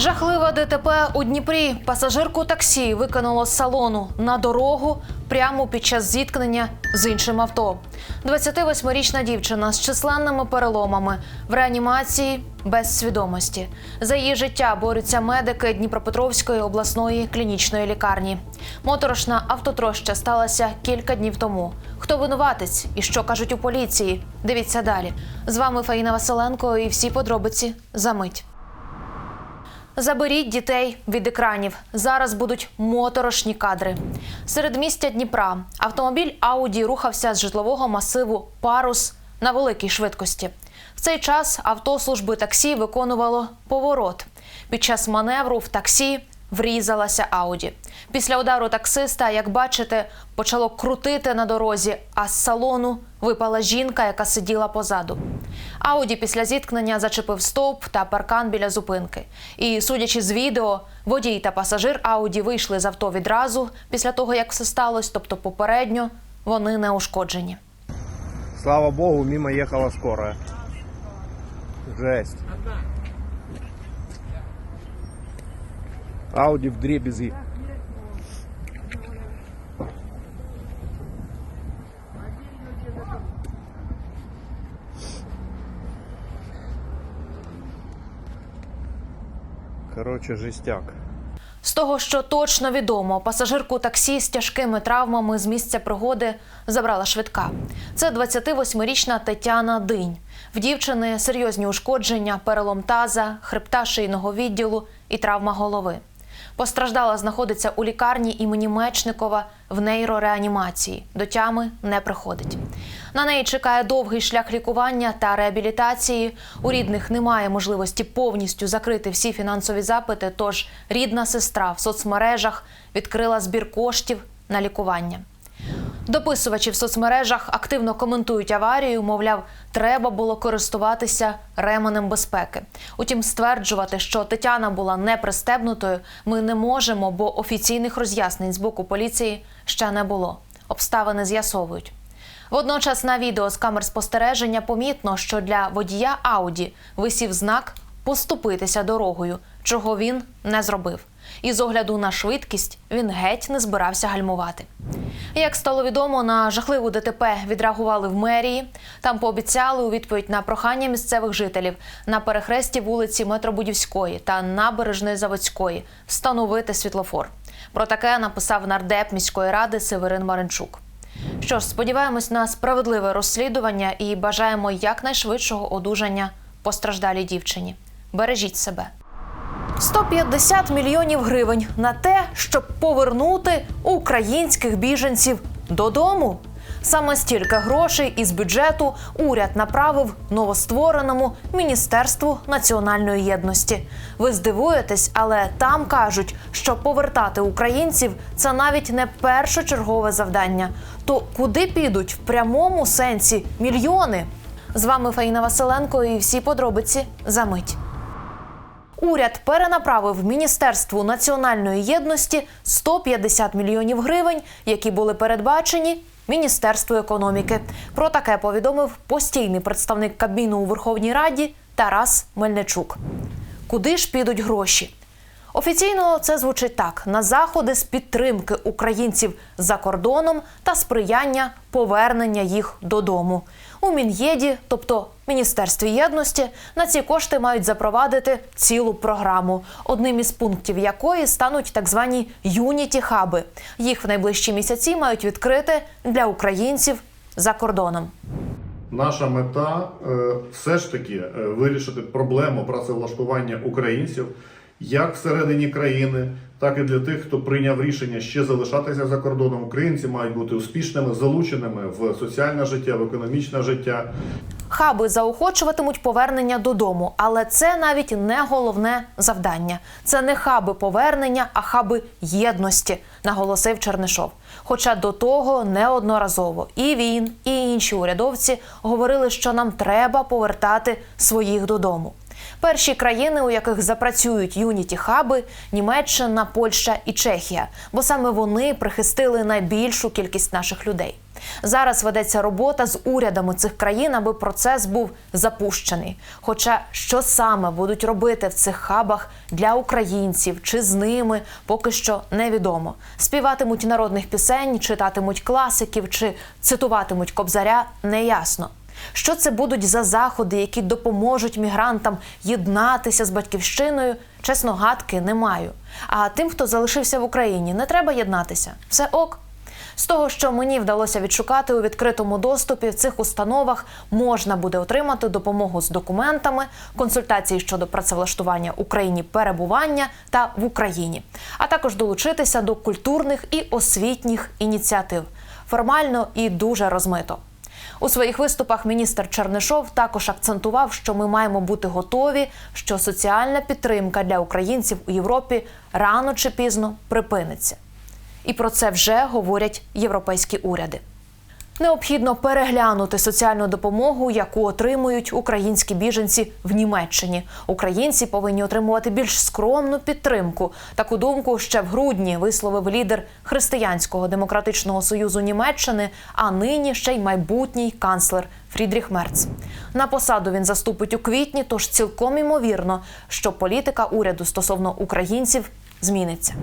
Жахливе ДТП у Дніпрі. Пасажирку таксі викинуло з салону на дорогу прямо під час зіткнення з іншим авто. 28-річна дівчина з численними переломами в реанімації без свідомості. За її життя борються медики Дніпропетровської обласної клінічної лікарні. Моторошна автотроща сталася кілька днів тому. Хто винуватець і що кажуть у поліції? Дивіться далі. З вами Фаїна Василенко і всі подробиці за мить. Заберіть дітей від екранів. Зараз будуть моторошні кадри. Серед містя Дніпра автомобіль Ауді рухався з житлового масиву Парус на великій швидкості. В цей час авто служби таксі виконувало поворот. Під час маневру в таксі врізалася Ауді. Після удару таксиста, як бачите, почало крутити на дорозі, а з салону випала жінка, яка сиділа позаду. Ауді після зіткнення зачепив стовп та паркан біля зупинки. І, судячи з відео, водій та пасажир Ауді вийшли з авто відразу після того, як все сталося, тобто попередньо вони не ушкоджені. Слава богу, мимо ехала скорая. Жесть. Ауди в дребезги. Короче, жестяк. З того, що точно відомо, пасажирку таксі з тяжкими травмами з місця пригоди забрала швидка. Це 28-річна Тетяна Динь. В дівчини серйозні ушкодження, перелом таза, хребта шийного відділу і травма голови. Постраждала знаходиться у лікарні імені Мечникова в нейрореанімації. До тями не приходить. На неї чекає довгий шлях лікування та реабілітації. У рідних немає можливості повністю закрити всі фінансові запити. Тож рідна сестра в соцмережах відкрила збір коштів на лікування. Дописувачі в соцмережах активно коментують аварію. Мовляв, треба було користуватися ременем безпеки. Утім, стверджувати, що Тетяна була не пристебнутою, ми не можемо, бо офіційних роз'яснень з боку поліції ще не було. Обставини з'ясовують. Водночас на відео з камер спостереження помітно, що для водія Ауді висів знак поступитися дорогою, чого він не зробив. І з огляду на швидкість він геть не збирався гальмувати. Як стало відомо, на жахливу ДТП відреагували в мерії. Там пообіцяли у відповідь на прохання місцевих жителів на перехресті вулиці Метробудівської та набережної Заводської встановити світлофор. Про таке написав нардеп міської ради Северин Маринчук. Що ж, сподіваємось на справедливе розслідування і бажаємо якнайшвидшого одужання постраждалій дівчині. Бережіть себе. 150 мільйонів гривень на те, щоб повернути українських біженців додому. Саме стільки грошей із бюджету уряд направив новоствореному Міністерству національної єдності. Ви здивуєтесь, але там кажуть, що повертати українців це навіть не першочергове завдання. То куди підуть в прямому сенсі мільйони? З вами Фаїна Василенко і всі подробиці за мить. Уряд перенаправив Міністерству національної єдності 150 мільйонів гривень, які були передбачені Міністерству економіки. Про таке повідомив постійний представник Кабміну у Верховній Раді Тарас Мельничук. Куди ж підуть гроші? Офіційно це звучить так: на заходи з підтримки українців за кордоном та сприяння повернення їх додому. У Мін'єді, тобто Міністерстві єдності, на ці кошти мають запровадити цілу програму, одним із пунктів якої стануть так звані юніті хаби. Їх в найближчі місяці мають відкрити для українців за кордоном. Наша мета е, все ж таки е, вирішити проблему працевлаштування українців як всередині країни, так і для тих, хто прийняв рішення ще залишатися за кордоном. Українці мають бути успішними, залученими в соціальне життя, в економічне життя. Хаби заохочуватимуть повернення додому, але це навіть не головне завдання. Це не хаби повернення, а хаби єдності, наголосив Чернишов. Хоча до того неодноразово і він, і інші урядовці говорили, що нам треба повертати своїх додому. Перші країни, у яких запрацюють юніті хаби Німеччина, Польща і Чехія, бо саме вони прихистили найбільшу кількість наших людей. Зараз ведеться робота з урядами цих країн, аби процес був запущений. Хоча що саме будуть робити в цих хабах для українців чи з ними, поки що невідомо. Співатимуть народних пісень, читатимуть класиків чи цитуватимуть кобзаря, неясно. Що це будуть за заходи, які допоможуть мігрантам єднатися з батьківщиною? Чесно, гадки не маю. А тим, хто залишився в Україні, не треба єднатися. Все ок. З того, що мені вдалося відшукати у відкритому доступі, в цих установах можна буде отримати допомогу з документами, консультації щодо працевлаштування Україні перебування та в Україні, а також долучитися до культурних і освітніх ініціатив формально і дуже розмито. У своїх виступах міністр Чернишов також акцентував, що ми маємо бути готові, що соціальна підтримка для українців у Європі рано чи пізно припиниться. І про це вже говорять європейські уряди. Необхідно переглянути соціальну допомогу, яку отримують українські біженці в Німеччині. Українці повинні отримувати більш скромну підтримку. Таку думку ще в грудні висловив лідер Християнського демократичного союзу Німеччини, а нині ще й майбутній канцлер Фрідріх Мерц. На посаду він заступить у квітні, тож цілком імовірно, що політика уряду стосовно українців зміниться.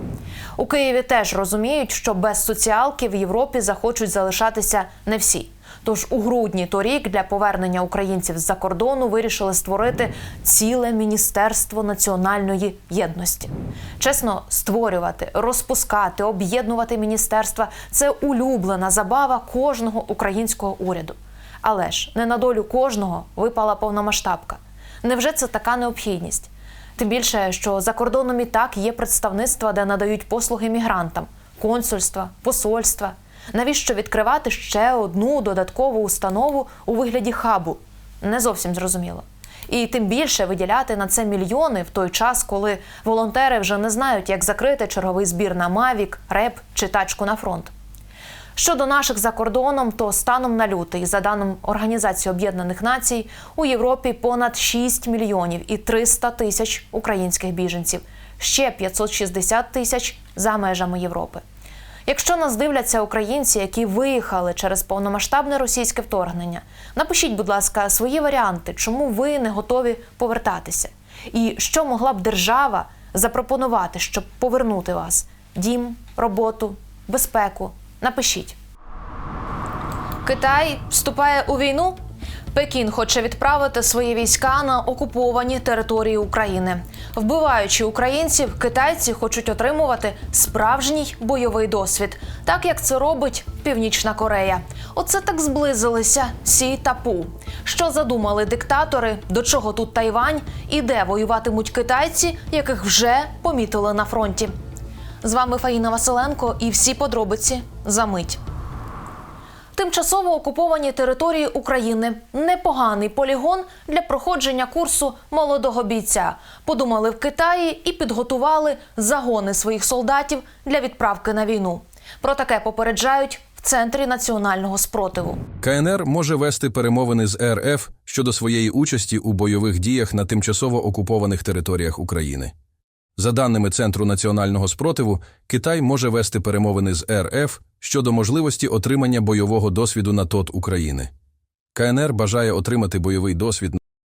У Києві теж розуміють, що без соціалки в Європі захочуть залишатися не всі. Тож у грудні торік для повернення українців з-за кордону вирішили створити ціле міністерство національної єдності. Чесно, створювати, розпускати, об'єднувати міністерства це улюблена забава кожного українського уряду. Але ж не на долю кожного випала повномасштабка. Невже це така необхідність? Тим більше, що за кордоном і так є представництва, де надають послуги мігрантам, консульства, посольства. Навіщо відкривати ще одну додаткову установу у вигляді хабу? Не зовсім зрозуміло. І тим більше виділяти на це мільйони в той час, коли волонтери вже не знають, як закрити черговий збір на Мавік, РЕП чи тачку на фронт. Щодо наших за кордоном, то станом на лютий, за даним Організації Об'єднаних Націй, у Європі понад 6 мільйонів і 300 тисяч українських біженців, ще 560 тисяч за межами Європи. Якщо нас дивляться українці, які виїхали через повномасштабне російське вторгнення, напишіть, будь ласка, свої варіанти, чому ви не готові повертатися, і що могла б держава запропонувати, щоб повернути вас: дім, роботу, безпеку. Напишіть. Китай вступає у війну. Пекін хоче відправити свої війська на окуповані території України. Вбиваючи українців, китайці хочуть отримувати справжній бойовий досвід, так як це робить Північна Корея. Оце так зблизилися Сі та Пу. Що задумали диктатори, до чого тут Тайвань і де воюватимуть китайці, яких вже помітили на фронті. З вами Фаїна Василенко і всі подробиці за мить. Тимчасово окуповані території України непоганий полігон для проходження курсу молодого бійця. Подумали в Китаї і підготували загони своїх солдатів для відправки на війну. Про таке попереджають в центрі національного спротиву. КНР може вести перемовини з РФ щодо своєї участі у бойових діях на тимчасово окупованих територіях України. За даними Центру національного спротиву, Китай може вести перемовини з РФ щодо можливості отримання бойового досвіду на ТОТ України. КНР бажає отримати бойовий досвід